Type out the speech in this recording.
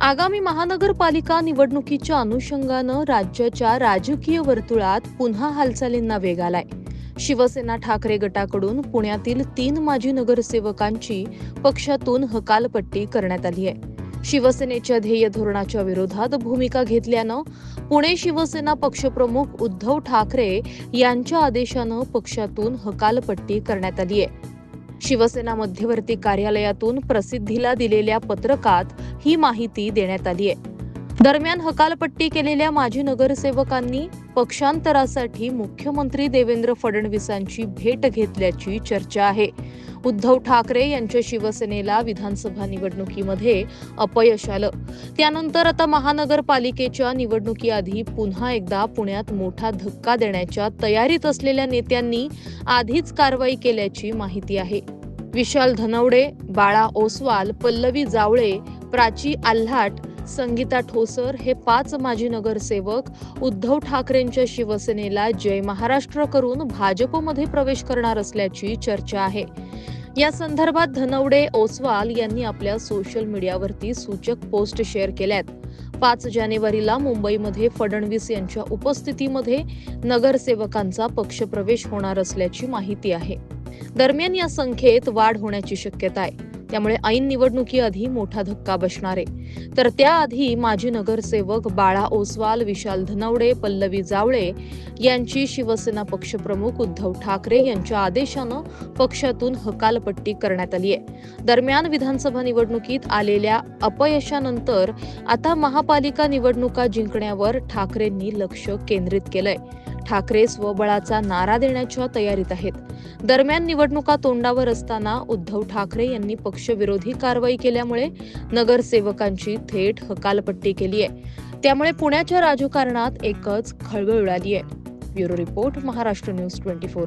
आगामी महानगरपालिका निवडणुकीच्या अनुषंगानं राज्याच्या राजकीय वर्तुळात पुन्हा हालचालींना वेग आलाय. शिवसेना ठाकरे गटाकडून पुण्यातील तीन माजी नगरसेवकांची पक्षातून हकालपट्टी करण्यात आली आहे. शिवसेनेच्या ध्येय धोरणाच्या विरोधात भूमिका घेतल्यानं पुणे शिवसेना पक्षप्रमुख उद्धव ठाकरे यांच्या आदेशानं पक्षातून हकालपट्टी करण्यात आली आहे. शिवसेना मध्यवर्ती कार्यालयातून प्रसिद्धीला दिलेल्या पत्रकात ही माहिती देण्यात आली आहे. दरम्यान हकालपट्टी केलेल्या माजी नगरसेवकांनी पक्षांतरासाठी मुख्यमंत्री देवेंद्र फडणवीसांची भेट घेतल्याची चर्चा आहे. उद्धव ठाकरे यांच्या शिवसेनेला विधानसभा निवडणुकीमध्ये अपयश आलं. त्यानंतर आता महानगरपालिकेच्या निवडणुकीआधी पुन्हा एकदा पुण्यात मोठा धक्का देण्याच्या तयारीत असलेल्या नेत्यांनी आधीच कारवाई केल्याची माहिती आहे. विशाल धनवडे बाळा ओसवाल पल्लवी जावळे प्राची आल्हाट संगीता ठोसर हे पाच माजी नगरसेवक उद्धव ठाकरेंच्या शिवसेनेला जय महाराष्ट्र करून भाजपमध्ये प्रवेश करणार असल्याची चर्चा आहे. या संदर्भात धनवडे ओसवाल यांनी आपल्या सोशल मीडियावरती सूचक पोस्ट शेअर केल्यात. पाच जानेवारीला मुंबईमध्ये फडणवीस यांच्या उपस्थितीमध्ये नगरसेवकांचा पक्षप्रवेश होणार असल्याची माहिती आहे. दरम्यान या संख्येत वाढ होण्याची शक्यता आहे. त्यामुळे ऐन निवडणुकीआधी मोठा धक्का बसणार. आहे तर त्याआधी माजी नगरसेवक बाळा ओसवाल विशाल धनवडे पल्लवी जावळे यांची शिवसेना पक्षप्रमुख उद्धव ठाकरे यांच्या आदेशानं पक्षातून हकालपट्टी करण्यात आली आहे दरम्यान विधानसभा निवडणुकीत आलेल्या अपयशानंतर आता महापालिका निवडणुका जिंकण्यावर ठाकरेंनी लक्ष केंद्रित केलंय. ठाकरे स्वबळाचा नारा देण्याच्या तयारीत आहेत. दरम्यान निवडणुका तोंडावर असताना उद्धव ठाकरे यांनी पक्षविरोधी कारवाई केल्यामुळे नगरसेवकांची थेट हकालपट्टी केली आहे. त्यामुळे पुण्याच्या राजकारणात एकच खळबळ उडाली आहे. Bureau report Maharashtra news twenty four.